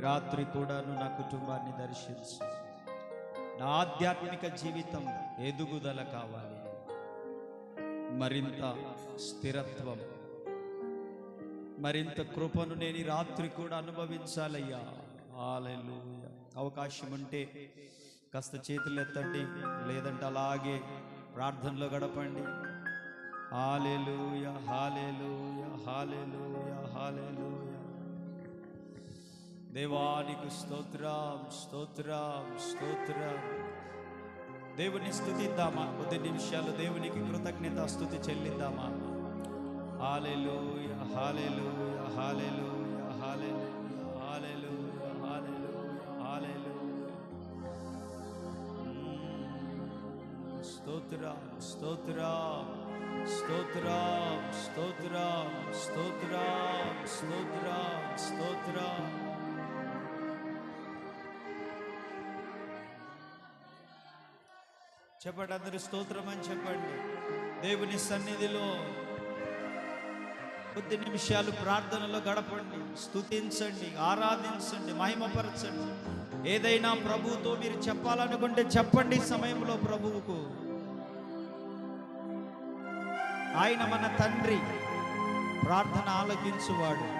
ఈ రాత్రి కూడాను నా కుటుంబాన్ని దర్శించు. నా ఆధ్యాత్మిక జీవితం ఎదుగుదల కావాలి. మరింత స్థిరత్వం మరింత కృపను నేను ఈ రాత్రి కూడా అనుభవించాలయ్యా. హల్లెలూయా. అవకాశం ఉంటే కాస్త చేతులు ఎత్తండి లేదంటే అలాగే ప్రార్థనలో గడపండి. హాలెలూయ హాలెలూయ హాలెలూయ హాలేలు దేవానికి స్తోత్రం స్తోత్రం స్తోత్రం. దేవుని స్థుతిద్దామా? కొద్ది నిమిషాలు దేవునికి కృతజ్ఞత స్థుతి చెల్లిద్దామా? Hallelujah hallelujah hallelujah hallelujah hallelujah hallelujah hallelujah. స్తోత్రం స్తోత్రం స్తోత్రం స్తోత్రం స్తోత్రం స్తోత్రం స్తోత్రం. చెప్పండి అందరూ స్తోత్రం అని చెప్పండి. దేవుని సన్నిధిలో కొద్ది నిమిషాలు ప్రార్థనలో గడపండి స్థుతించండి ఆరాధించండి మహిమపరచండి. ఏదైనా ప్రభువుతో మీరు చెప్పాలనుకుంటే చెప్పండి సమయంలో ప్రభువుకు. ఆయన మన తండ్రి ప్రార్థన ఆలకించువాడు.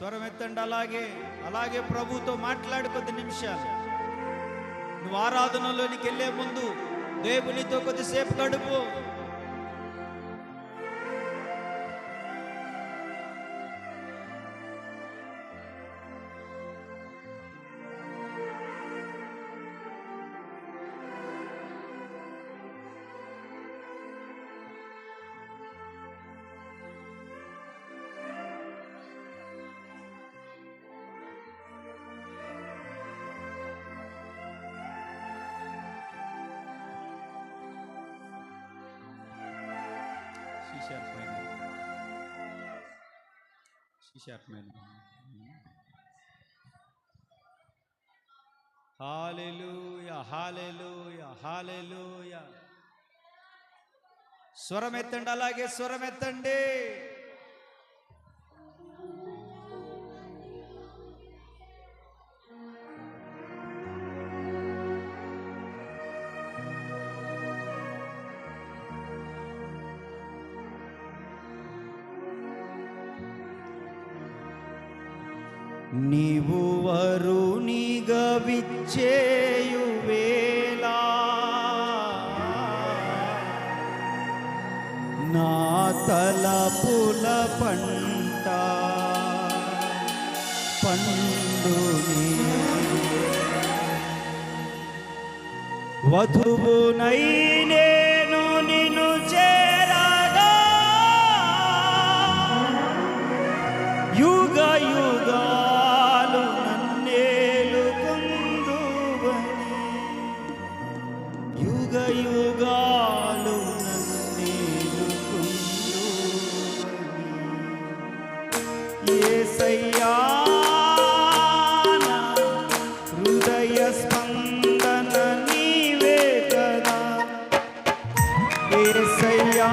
స్వరం ఎత్తండి అలాగే అలాగే ప్రభుతో మాట్లాడు కొద్ది నిమిషాలు. నువ్వు ఆరాధనలోనికి వెళ్ళే ముందు దేవునితో కొద్దిసేపు గడుపు. శిశార్పమైన హాలెలూయా హాలెలూయా హాలెలూయా. స్వరం ఎత్తండి అలాగే స్వరం ఎత్తండి. వరునిగా విచ్చేయు వేళ. నా తలపుల పంట పండుని వధువునైనే యేసయ్యా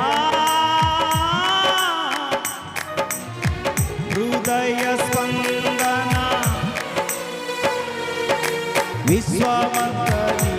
హృదయ స్పందన విశ్వమంతని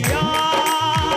呀。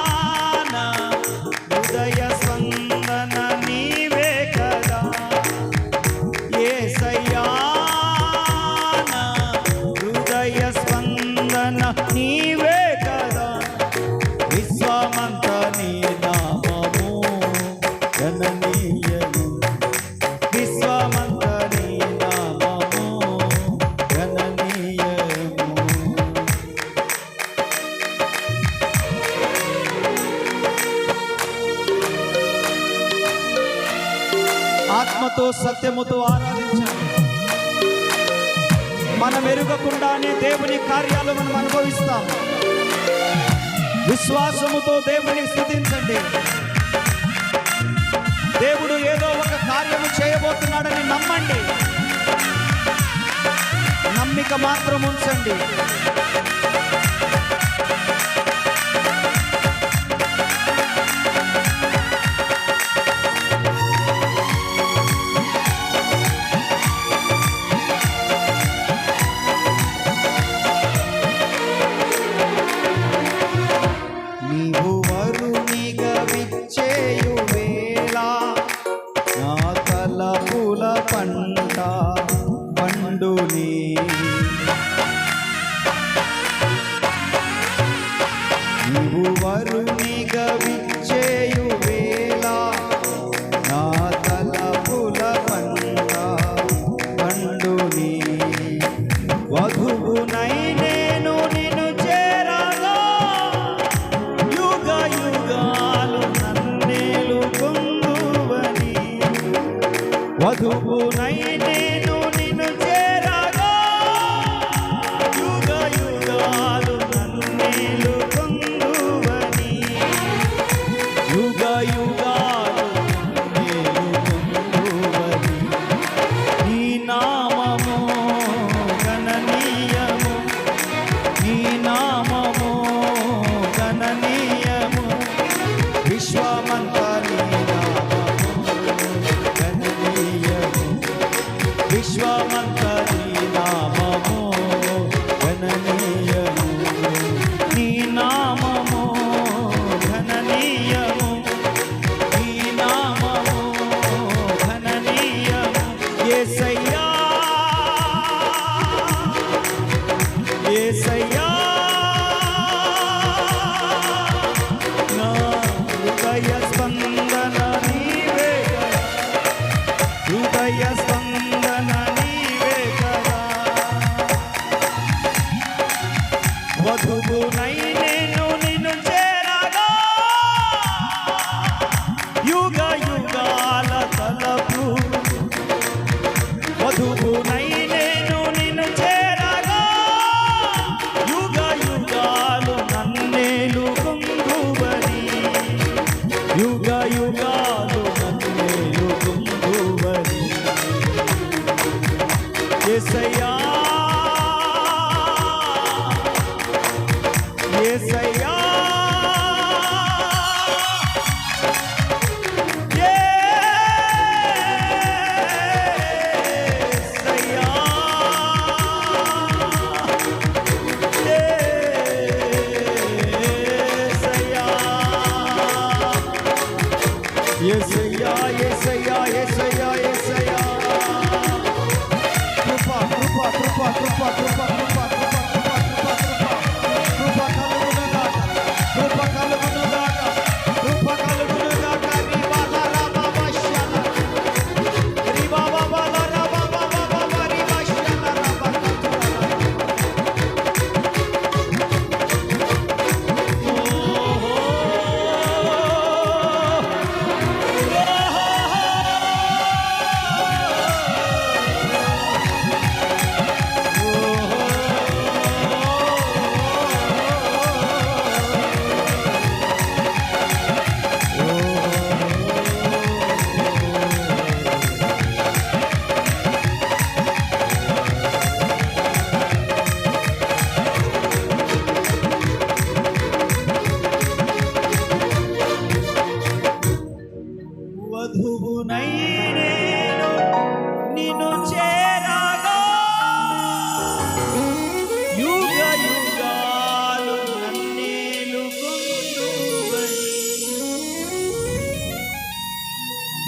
స్థుతులతో దేవుని స్థుతించండి. దేవుడు ఏదో ఒక కార్యము చేయబోతున్నాడని నమ్మండి. నమ్మిక మాత్రం ఉంచండి.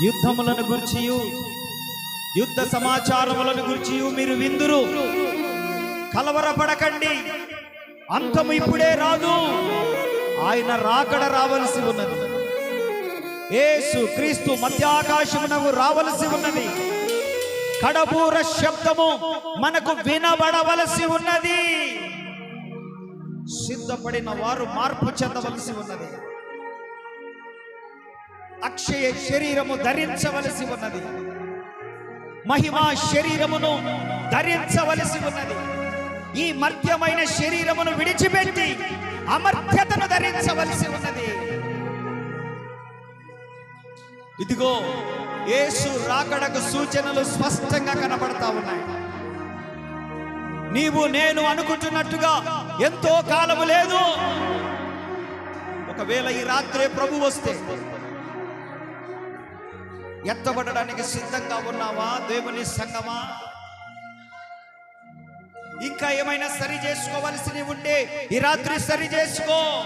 యుద్ధములను గుర్చియు. యుద్ధ సమాచారములను గుర్చియు. మీరు విందురు. కలవరపడకండి. అంతము ఇప్పుడే రాదు. ఆయన రాకడ రావలసి ఉన్నది. ఏసు క్రీస్తు మధ్యాకాశమునకు రావలసి ఉన్నది. కడబూర శబ్దము మనకు వినబడవలసి ఉన్నది. సిద్ధపడిన వారు మార్పు చెందవలసి ఉన్నది. అక్షయ శరీరము ధరించవలసి ఉన్నది. మహిమా శరీరమును ధరించవలసి ఉన్నది. ఈ మర్త్యమైన శరీరమును విడిచిపెట్టి అమర్త్యతను ధరించవలసి ఉన్నది. ఇదిగో యేసు రాకడకు సూచనలు స్పష్టంగా కనబడతా ఉన్నాయి. నీవు నేను అనుకుంటున్నట్టుగా ఎంతో కాలము లేదు. ఒకవేళ ఈ రాత్రే ప్రభు వస్తే ఎత్తబడడానికి సిద్ధంగా ఉన్నావా? దేవుని సంగమా? ఇంకా ఏమైనా సరి చేసుకోవలసినవి ఉంటే ఈ రాత్రి సరి చేసుకో.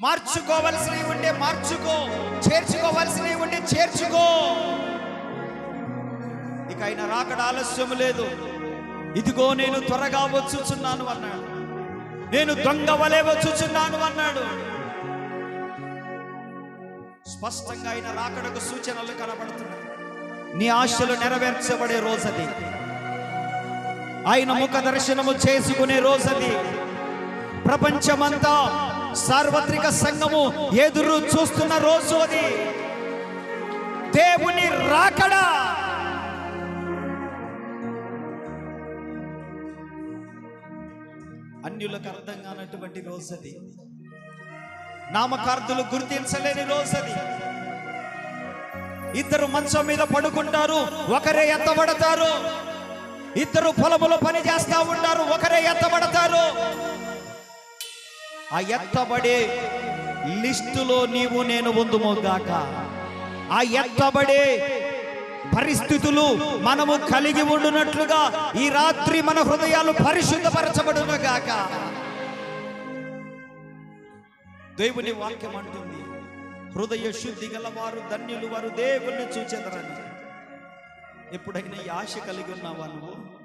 మార్చుకోవలసినవి ఉంటే మార్చుకో. చేర్చుకోవలసినవి ఉంటే చేర్చుకో. ఇక ఆయన రాకడ ఆలస్యం లేదు. ఇదిగో నేను త్వరగా వచ్చుచున్నాను అన్నాడు. నేను దొంగ వలె వచ్చుచున్నాను అన్నాడు. స్పష్టంగా ఆయన రాకడకు సూచనలు కనబడుతున్నాయి. నీ ఆశలు నెరవేర్చబడే రోజది. ఆయన ముఖ దర్శనము చేసుకునే రోజది. ప్రపంచమంతా సార్వత్రిక సంఘము ఎదురు చూస్తున్న రోజు అది దేవుని రాకడా. అన్యులకు అర్థం కానటువంటి రోజు అది నామకార్థులు గుర్తించలేని రోజు అది ఇద్దరు మంచం మీద పడుకుంటారు ఒకరే ఎత్తబడతారు ఇద్దరు పొలములో పని చేస్తా ఉంటారు ఒకరే ఎత్తబడతారు ఆ ఎత్తబడే లిస్టులో నీవు నేను ఉందుమోగాక ఆ ఎత్తబడే పరిస్థితులు మనము కలిగి ఉండునట్లుగా ఈ రాత్రి మన హృదయాలు పరిశుద్ధపరచబడునుగాక దేవుని వాక్యం అంటుంది. హృదయ శుద్ధి గలవారు ధన్యులు వారు దేవుణ్ణి చూచెదరని. ఎప్పుడైనా ఈ ఆశ కలిగి ఉన్నావా నువ్వు?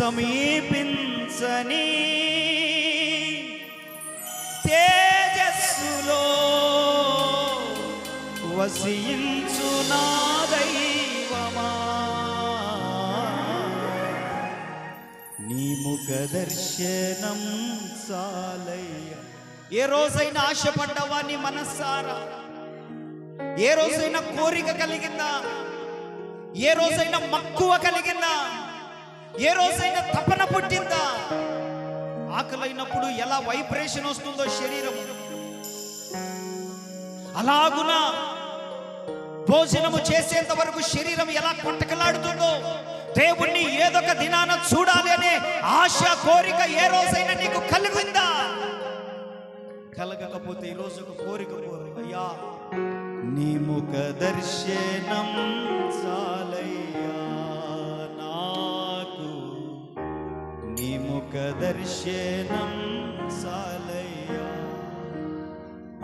సమీపించని తేజస్సులో వసించునా నీ దర్శనం సాలయ్య ఏ రోజైనా ఆశపడ్డావా నీ మనస్సారా? ఏ రోజైనా కోరిక కలిగిందా? ఏ రోజైనా మక్కువ కలిగిందా? ఏ రోజైనా తపన పుట్టిందా? ఆకలైనప్పుడు ఎలా వైబ్రేషన్ వస్తుందో శరీరం. అలాగున భోజనము చేసేంత వరకు శరీరం ఎలా కొట్టకలాడుతుందో దేవుణ్ణి ఏదొక దినాన చూడాలి అనే ఆశ కోరిక ఏ రోజైనా నీకు కలిగిందా? కలగకపోతే ఈ రోజు ఒక కోరిక కోరు అయ్యా నీ ముఖ దర్శనం చాలయ్యా నాకు. నీ ముఖ దర్శనం చాలయ్యా.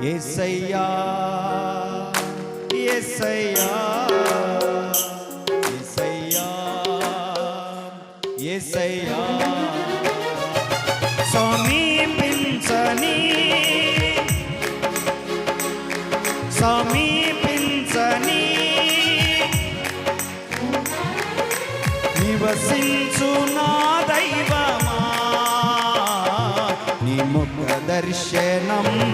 ఏసయ్యా ఏసయ్యా ఏసయ్యా. దర్శనం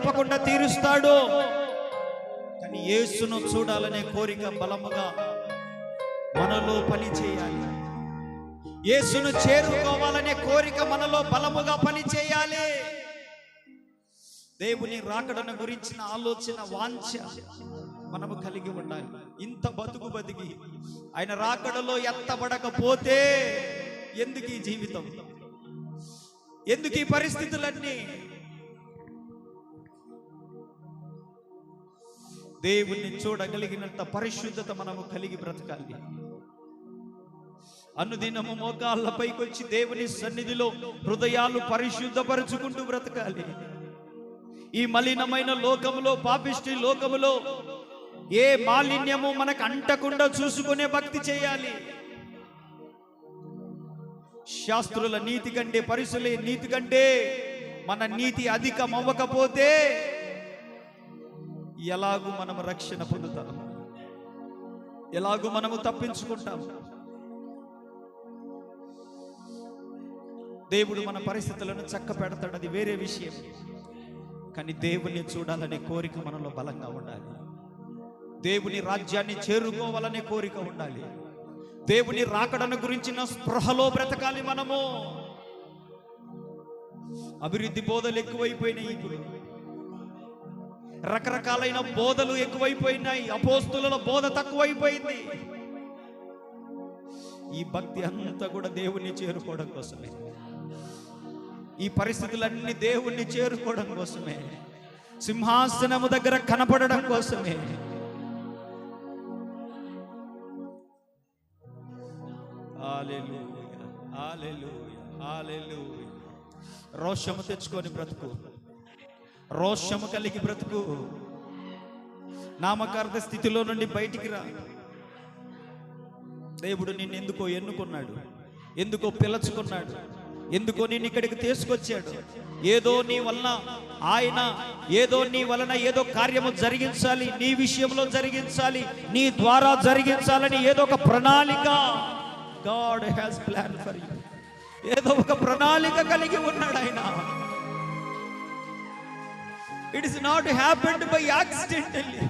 తప్పకుండా తీరుస్తాడు. కానీ యేసును చూడాలనే కోరిక బలముగా మనలో పని చేయాలి యేసును చేరుకోవాలనే కోరిక మనలో బలముగా పని చేయాలి దేవుని రాకడను గురించిన ఆలోచన వాంఛ మనము కలిగి ఉండాలి. ఇంత బతుకు బతికి ఆయన రాకడలో ఎత్తబడకపోతే ఎందుకు ఈ జీవితం? ఎందుకు ఈ పరిస్థితులన్నీ దేవుణ్ణి చూడగలిగినంత పరిశుద్ధత మనము కలిగి బ్రతకాలి. అనుదినము మోకాళ్ళపైకి వచ్చి దేవుని సన్నిధిలో హృదయాలు పరిశుద్ధపరుచుకుంటూ బ్రతకాలి. ఈ మలినమైన లోకములో పాపిష్టి లోకములో ఏ మాలిన్యము మనకు అంటకుండా చూసుకునే భక్తి చేయాలి. శాస్త్రుల నీతి కంటే పరిశులే నీతి కంటే మన నీతి అధికం అవ్వకపోతే ఎలాగూ మనం రక్షణ పొందుతాం? ఎలాగూ మనము తప్పించుకుంటాం? దేవుడు మన పరిస్థితులను చక్క పెడతాడు అది వేరే విషయం. కానీ దేవుణ్ణి చూడాలనే కోరిక మనలో బలంగా ఉండాలి. దేవుని రాజ్యాన్ని చేరుకోవాలనే కోరిక ఉండాలి. దేవుని రాకడను గురించిన స్పృహలో బ్రతకాలి మనము. అభివృద్ధి బోధలు ఎక్కువైపోయినాయి ఇప్పుడు. రకరకాలైన బోధలు ఎక్కువైపోయినాయి. అపోస్తుల బోధ తక్కువైపోయింది. ఈ భక్తి అంతా కూడా దేవుణ్ణి చేరుకోవడం కోసమే. ఈ పరిస్థితులన్నీ దేవుణ్ణి చేరుకోవడం కోసమే. సింహాసనము దగ్గర కనపడడం కోసమే. రోషము తెచ్చుకొని బ్రతుకు. రోషము కలిగి బ్రతుకు. నామకార్థ స్థితిలో నుండి బయటికి రా. దేవుడు నిన్ను ఎందుకో ఎన్నుకున్నాడు? ఎందుకో పిలుచుకున్నాడు? ఎందుకో నిన్ను ఇక్కడికి తీసుకొచ్చాడు? ఏదో నీ వలన ఆయన ఏదో నీ వలన ఏదో కార్యము జరిగించాలి నీ విషయంలో జరిగించాలి నీ ద్వారా జరిగించాలని ఏదో ఒక ప్రణాళిక. God has plan for you. ఏదో ఒక ప్రణాళిక కలిగి ఉన్నాడు ఆయన. It is not happened by accidentally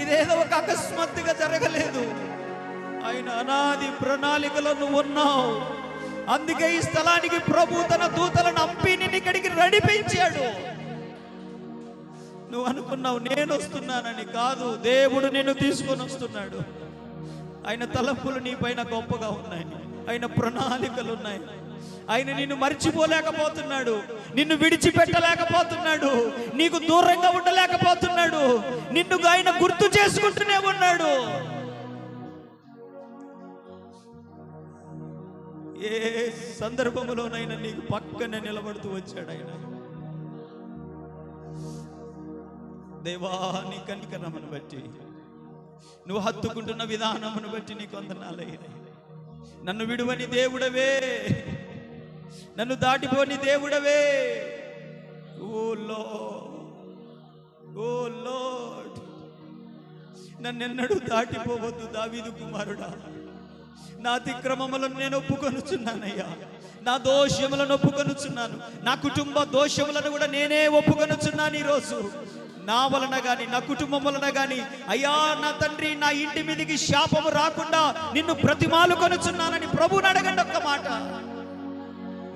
ఇదేదో ఒక అకస్మాత్తుగా జరగలేదు. ఆయన అనాది ప్రణాళికలో నువ్వు ఉన్నావు. అందుకే ఈ స్థలానికి ప్రభు తన దూతలను అంపి నిన్ను ఇక్కడికి నడిపించాడు. నువ్వు అనుకున్నావు నేను వస్తున్నానని కాదు దేవుడు నిన్ను తీసుకొని వస్తున్నాడు. ఆయన తలంపులు నీ పైన గొప్పగా ఉన్నాయి. ఆయన ప్రణాళికలు ఉన్నాయి. ఆయన నిన్ను మర్చిపోలేకపోతున్నాడు. నిన్ను విడిచిపెట్టలేకపోతున్నాడు. నీకు దూరంగా ఉండలేకపోతున్నాడు. నిన్ను ఆయన గుర్తు చేసుకుంటూనే ఉన్నాడు. ఏ సందర్భంలోనైనా నీకు పక్కన నిలబడుతూ వచ్చాడు ఆయన. దేవా నీ కనికరమను బట్టి నువ్వు హత్తుకుంటున్న విధానమును బట్టి నీకు వందనాలయ్యాయి నన్ను విడువని దేవుడవే. నన్ను దాటిపోని దేవుడవే. ఓ ఓ లోడ్ నన్నెన్నడూ దాటిపోవద్దు దావీదు కుమారుడా. నా అతిక్రమములను నేను ఒప్పుకొనుచున్నానయ్యా. నా దోషములను ఒప్పుకొనుచున్నాను. నా కుటుంబ దోషములను కూడా నేనే ఒప్పుకొనుచున్నాను ఈరోజు. నా వలన గాని నా కుటుంబం వలన గాని అయ్యా నా తండ్రి నా ఇంటి మీదకి శాపము రాకుండా నిన్ను ప్రతిమాలు కొనుచున్నానని ప్రభుని అడగండి ఒక్క మాట.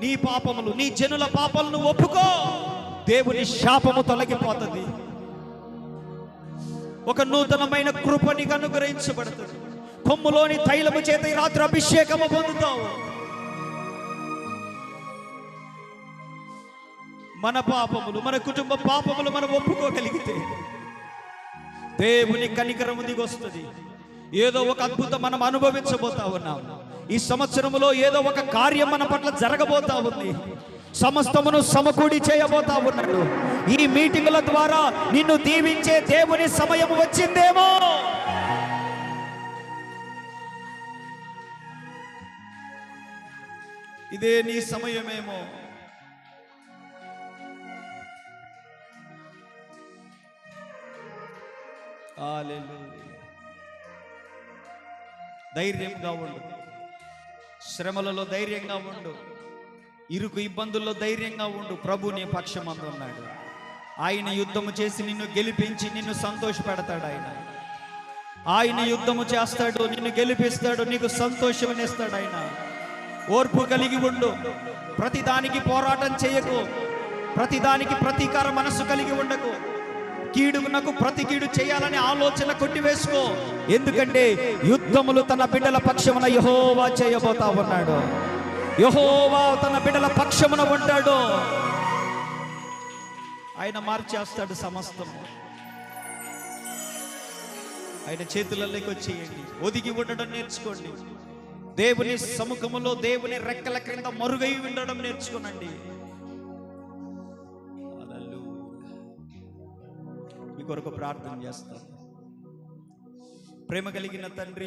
నీ పాపములు నీ జనుల పాపలను ఒప్పుకో. దేవుని శాపము తొలగిపోతుంది. ఒక నూతనమైన కృప నీకు అనుగ్రహించబడుతుంది. కొమ్ములోని తైలము చేత ఈ రాత్రి అభిషేకము పొందుతావు. మన పాపములు మన కుటుంబ పాపములు మనం ఒప్పుకోగలిగితే దేవుని కనికరము దిగొస్తుంది. ఏదో ఒక అద్భుతం మనం అనుభవించబోతా ఉన్నాము ఈ సంవత్సరములో ఏదో ఒక కార్యం మన పట్ల జరగబోతా ఉంది. సమస్తమును సమకూడి చేయబోతా ఉన్నాడు. ఈ మీటింగుల ద్వారా నిన్ను దీవించే దేవుని సమయం వచ్చిందేమో. ఇదే నీ సమయమేమో. ధైర్యంగా ఉండు. శ్రమలలో ధైర్యంగా ఉండు. ఇరుకు ఇబ్బందుల్లో ధైర్యంగా ఉండు. ప్రభు నీ పక్షం ఉన్నాడు. ఆయన యుద్ధము చేసి నిన్ను గెలిపించి నిన్ను సంతోషపెడతాడు ఆయన. ఆయన యుద్ధము చేస్తాడు నిన్ను గెలిపిస్తాడు నీకు సంతోషమనిస్తాడు ఆయన. ఓర్పు కలిగి ఉండు. ప్రతిదానికి పోరాటం చేయకు. ప్రతిదానికి ప్రతీకార మనస్సు కలిగి ఉండకు. కీడునకు ప్రతి కీడు చేయాలని ఆలోచన కొట్టివేసుకో. ఎందుకంటే యుద్ధములు తన బిడ్డల పక్షమున యహోవా చేయబోతా ఉన్నాడు. యహోవా తన బిడ్డల పక్షమున ఉంటాడు. ఆయన మార్చేస్తాడు సమస్తం ఆయన చేతులలోకి వచ్చేయండి. ఒదిగి ఉండడం నేర్చుకోండి. దేవుని సముఖములో దేవుని రెక్కల క్రింద మరుగై ఉండడం నేర్చుకోనండి. కొరకు ప్రార్థన చేస్తాం. ప్రేమ కలిగిన తండ్రి